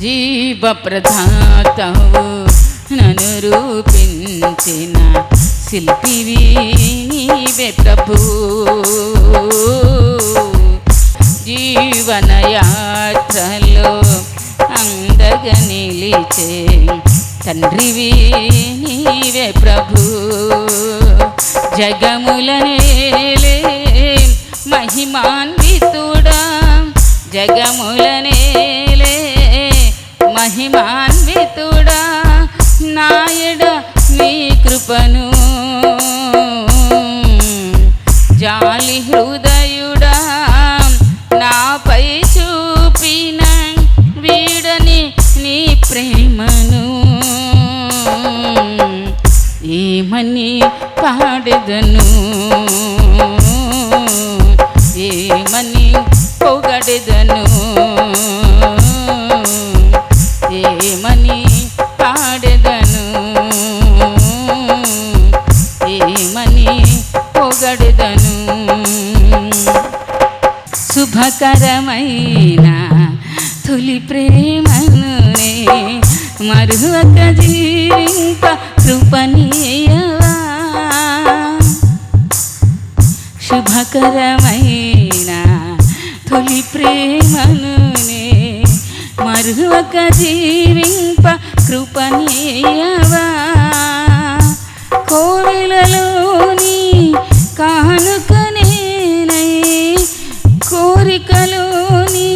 జీవ ప్రధాతవు నన్ను రూపించిన శిల్పివి నీవే ప్రభు. జీవన యాత్రలో అందగ నిలిచే తండ్రివి నీవే ప్రభు. జగములనేలే మహిమాన్వితుడా. జగములనే కృపను జాలి హృదయుడా నాపై చూపిన వీడని నీ ప్రేమను. ఏమని పాడెదను. ఏమని పొగడెదను. పొగడుదను శుభకరమైన తొలి ప్రేమనునే మరువక జీవింప కృపనీయవా? శుభకరమైన తొలి ప్రేమనునే మరువక జీవింప కృపనీయవా? కోవిలలో కానుకనేనై కోరికలోని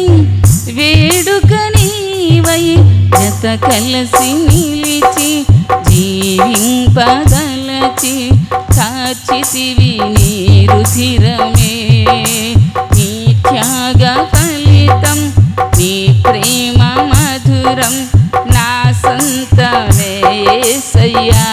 వేడుక నీవై జత కలిసి నిలిచి జీవింపదలచి కాచితివి నీ రుధిరమే నీ త్యాగ ఫలితం నీ ప్రేమ మధురం నా సంతమే సయ్యా.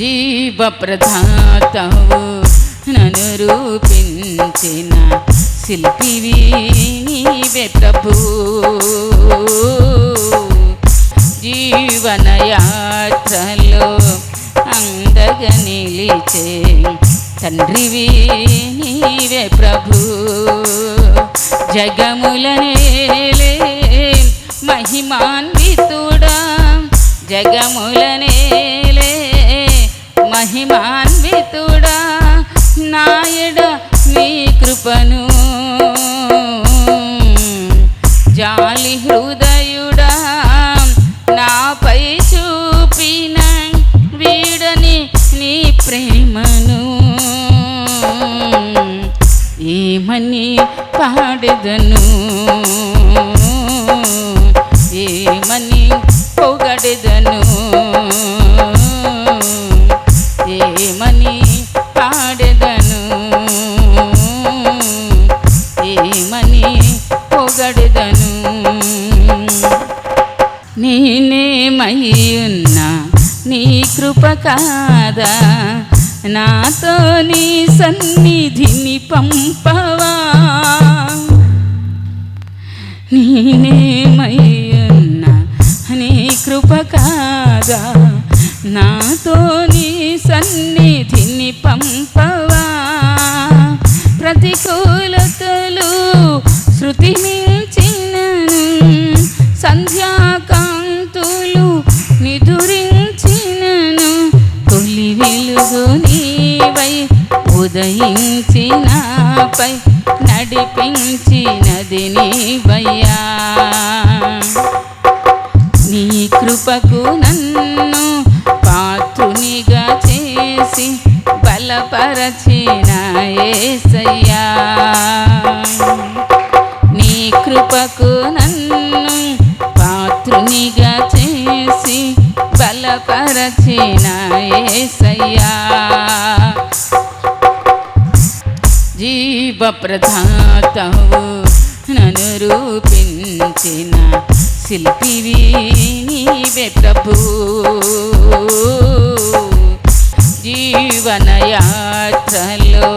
జీవ ప్రధాతవు నన్ను రూపించిన శిల్పివి నీవే ప్రభు. జీవన యాత్రలో అందగ నిలిచే తండ్రివి నీవే ప్రభు. జగములనేలే మహిమాన్వితుడా. జగముల మహిమాన్వితుడా నాయడ నీ కృపను. జాలి హృదయుడా నాపై చూపిన వీడని నీ ప్రేమను. ఏమని పాడదను. కాదా? నాతో నీ సన్నిధిని పంపవా? నేనేమై నీ కృప కాదా? నాతో నీ సన్నిధిని పంపవా? ప్రతికూలతలు శృతి మించి పై నడిపించినది నీవయ్యా. నీ కృపకు నన్ను పాత్రునిగా చేసి బలపరచిన యేసయ్యా నీ కృపకు నన్ను పాత్రునిగా చేసి బలపరచిన యేసయ్యా జీవ ప్రధాతవు నన్ను రూపించిన శిల్పివి నీవే ప్రభు. జీవన యాత్రలో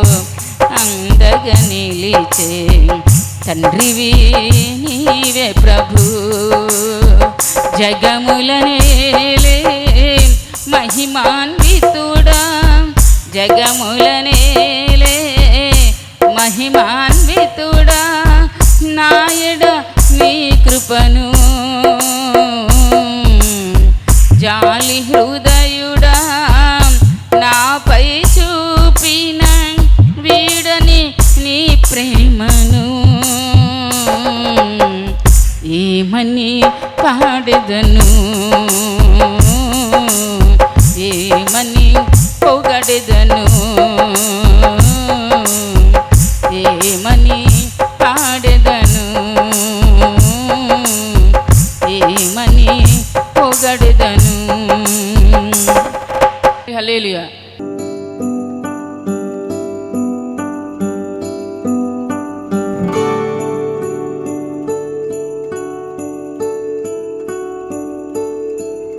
అందగా నిలిచే తండ్రివి నీవే ప్రభు. జగములనేలే మహిమాన్వితుడా జగములనే మహిమాన్వితుడా నాయడ నీ కృపను. జాలి హృదయుడా నాపై చూపిన వీడని నీ ప్రేమను. ఏమని పాడదను? ఏమని పాడెదను